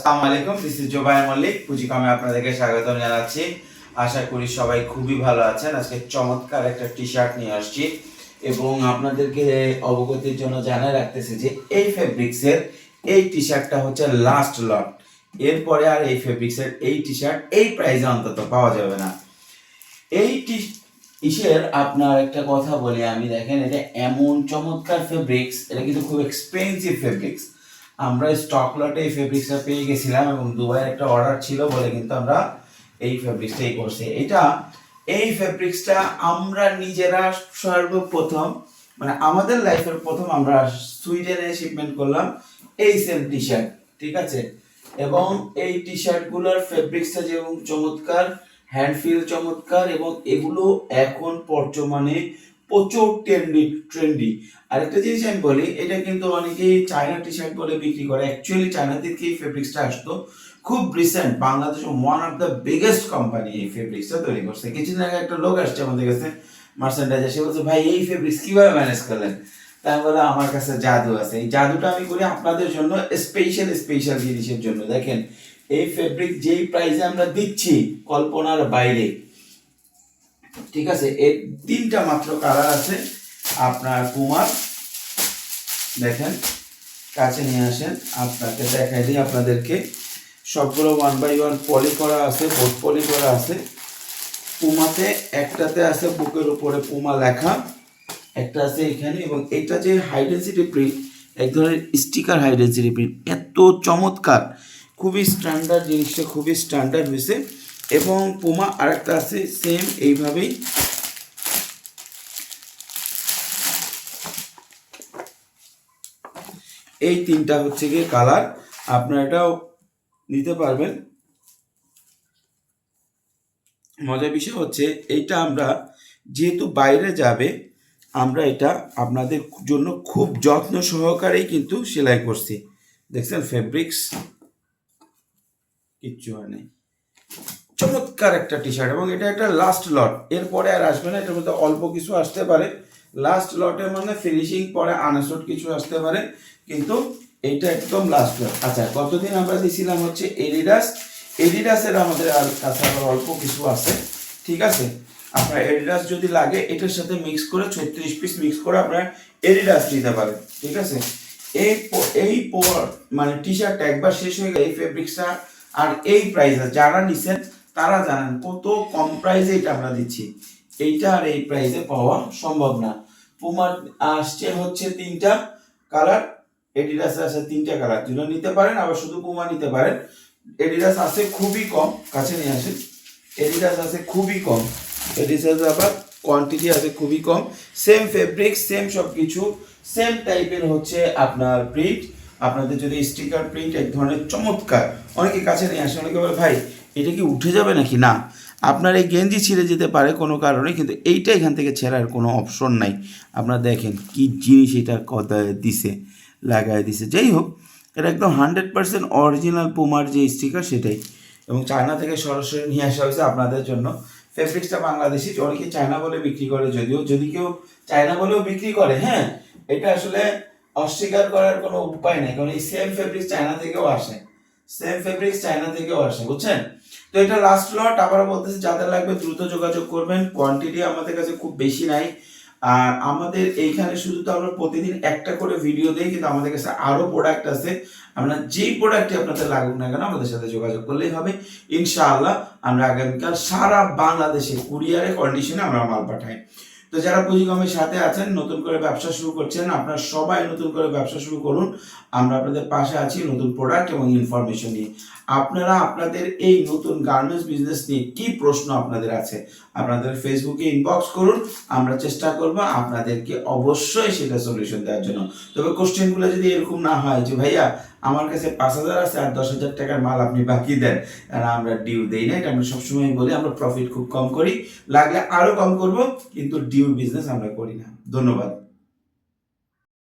আসসালামু আলাইকুম this is Mallick, পুঁজিকমে আপনাদেরকে জানাচ্ছি। আশা করি সবাই খুবই ভালো আছেন। আজকে চমৎকার একটা টি শার্ট নিয়ে আসছি এবং আপনাদেরকে অবগতির জন্য রাখতেছি যে এই ফেব্রিক্সের এই টি শার্টটা হচ্ছে লাস্ট লট এরপরে আর এই ফেব্রিক্সের এই টি শার্ট এই প্রাইসে অন্তত পাওয়া যাবে না। এই টি ইসের আপনার একটা কথা বলি আমি, দেখেন এটা এমন চমৎকার ফেব্রিক্স, এটা কিন্তু খুব এক্সপেন্সিভ ফেব্রিক্স। আমরা স্টক লটে এই ফেব্রিক্সটা পেয়ে গেছিলাম এবং দুবাইয়ের একটা অর্ডার ছিল বলে কিন্তু আমরা এই ফেব্রিক্সটাই করছি এটা এই ফেব্রিক্সটা আমরা নিজেরা সর্বপ্রথম মানে আমাদের লাইফের প্রথম আমরা সুইডেনে শিপমেন্ট করলাম এই সেম টি শার্ট ঠিক আছে? এবং এই টি শার্টগুলোর ফেব্রিক্সটা যেমন চমৎকার হ্যান্ড ফিল চমৎকার এবং এগুলো এখন বর্তমানে প্রচুর ট্রেন্ডি ট্রেন্ডি আরেকটা জিনিস আমি বলি, এটা কিন্তু অনেকেই চায়না টি শার্ট বলে বিক্রি করে। অ্যাকচুয়ালি চায়না থেকে এই ফেব্রিক্সটা আসতো? খুব recent Bangladesh one of the biggest company এই ফেব্রিক্সটা তৈরি করছে। কিছুদিন আগে একটা লোক আসছে আমাদের কাছে মার্সেন্টাইজার সে বলছে, ভাই, এই ফেব্রিক্স কীভাবে ম্যানেজ করলেন? তাই বলে আমার কাছে জাদু আছে। এই জাদুটা আমি করি আপনাদের জন্য স্পেশাল স্পেশাল জিনিসের জন্য। দেখেন, এই ফেব্রিক যেই প্রাইসে আমরা দিচ্ছি, কল্পনার বাইরে ঠিক আছে? এর তিনটা মাত্র কালার আছে। আপনার কুমার, দেখেন, কাছে নিয়ে আসেন। আপনাকে দেখাই দিই আপনাদেরকে। সবগুলো ওয়ান বাই ওয়ান পলি করা আছে বোর্ড পলি করা আছে। পুমাতে একটাতে আছে বুকের উপরে পুমা লেখা। একটা আছে এখানে এবং এটা যে হাই ডেন্সিটি প্রিন্ট এক ধরনের স্টিকার হাই ডেন্সিটি প্রিন্ট এত চমৎকার। খুবই স্ট্যান্ডার্ড জিনিসটা, খুবই স্ট্যান্ডার্ড হয়েছে। এবং পুমা আরেকটা আছে সেম এইভাবেই। এই তিনটা হচ্ছে গিয়ে কালার আপনারা এটাও নিতে পারবেন। মজার বিষয় হচ্ছে, এইটা আমরা যেহেতু বাইরে যাবে, আমরা এটা আপনাদের জন্য খুব যত্ন সহকারেই কিন্তু সেলাই করছি। দেখছেন ফেব্রিক্স কিচ্ছু হয় নাই। চমৎকার একটা টি শার্ট এবং এটা একটা লাস্ট লট এরপরে আর আসবে না, এটার মধ্যে অল্প কিছু আসতে পারে। লাস্ট লটের মানে ফিনিশিং পরে আনাসট কিছু আসতে পারে, কিন্তু এটা একদম লাস্ট লট আচ্ছা কতদিন আমরা দিছিলাম হচ্ছে এডিডাস এডিডাসের আমাদের আর কাছে আবার অল্প কিছু আছে, ঠিক আছে? আপনার এডিডাস যদি লাগে, এটার সাথে মিক্স করে ছত্রিশ পিস মিক্স করে আপনার এডিডাস নিতে পারেন, ঠিক আছে? এই এই মানে টি শার্টটা একবার শেষ হয়ে গেলে এই ফেব্রিক্সটা আর এই প্রাইসে যারা নিছেন তারা জানেন কত কম প্রাইসে এটা আমরা দিচ্ছি। এইটা আর এই প্রাইসে পাওয়া সম্ভব না। পুমার আসছে হচ্ছে তিনটা কালার এডিডাস আছে তিনটা কালার দুটো নিতে পারেন, আবার শুধু পুমা নিতে পারেন। এডিডাস আছে খুবই কম, কাছে নিয়ে আসেন। এডিডাস আছে খুবই কম। এডিডাস আবার কোয়ান্টিটি আছে খুবই কম। সেম ফেব্রিক সেম সব কিছু সেম টাইপের হচ্ছে আপনার প্রিন্ট আপনাদের যদি স্টিকার প্রিন্ট এক ধরনের চমৎকার, অনেকে কাছে নিয়ে আসে, অনেকে বলে, ভাই এটা কি উঠে যাবে নাকি? না। আপনার এই গেঞ্জি ছিঁড়ে যেতে পারে কোনো কারণে, কিন্তু এইটা এখান থেকে ছেঁড়ার কোনো অপশন নাই। আপনারা দেখেন কি জিনিস এটা কথা দিছে, লাগায় দিছে। যাই হোক, এটা একদম হান্ড্রেড পার্সেন্ট অরিজিনাল পুমার যে স্টিকার সেটাই। এবং চায়না থেকে সরাসরি নিয়ে আসা হয়েছে আপনাদের জন্য। ফেব্রিক্সটা বাংলাদেশি, অনেকে চায়না বলে বিক্রি করে যদিও, যদি কেউ চায়না বলেও বিক্রি করে হ্যাঁ এটা আসলে অস্বীকার করার কোনো উপায় নেই। কারণ এই সেম ফেব্রিক্স চায়না থেকেও আসে। সেম ফেব্রিক্স চায়না থেকেও আসে, বুঝছেন? তো এটা লাস্ট লট আবার বলতেছি, যাদের লাগবে দ্রুত যোগাযোগ করবেন কোয়ান্টিটি আমাদের কাছে খুব বেশি নাই। আর আমাদের এইখানে শুধু তো আমরা প্রতিদিন একটা করে ভিডিও দেই, কিন্তু আমাদের কাছে আরও প্রোডাক্ট আছে। আমরা যেই প্রোডাক্টটি আপনাদের লাগুক না কেন, আমাদের সাথে যোগাযোগ করলেই হবে। ইনশাআল্লাহ আমরা আগামীকাল সারা বাংলাদেশে কুরিয়ারে কন্ডিশনে আমরা মাল পাঠাই। তো যারা পুঁজিকমের সাথে আছেন, নতুন করে ব্যবসা শুরু করছেন, আপনারা সবাই নতুন করে ব্যবসা শুরু করুন। আমরা আপনাদের পাশে আছি নতুন প্রোডাক্ট এবং ইনফরমেশন নিয়ে। আপনারা আপনাদের এই নতুন গার্মেন্টস বিজনেস নিয়ে কি প্রশ্ন আপনাদের আছে, আপনাদের ফেসবুকে ইনবক্স করুন। আমরা চেষ্টা করব আপনাদেরকে অবশ্যই সেটা সলিউশন দেওয়ার জন্য। তবে কোশ্চেনগুলো যদি এরকম না হয় যে, ভাইয়া আমার কাছে পাঁচ হাজার আছে আর দশ হাজার টাকার মাল আপনি বাকি দেন। আর আমরা ডিউ দেই না, এটা আমরা সবসময় বলি, আমরা প্রফিট খুব কম করি, লাগলে আরও কম করব, কিন্তু ডিউ বিজনেস আমরা করি না। ধন্যবাদ।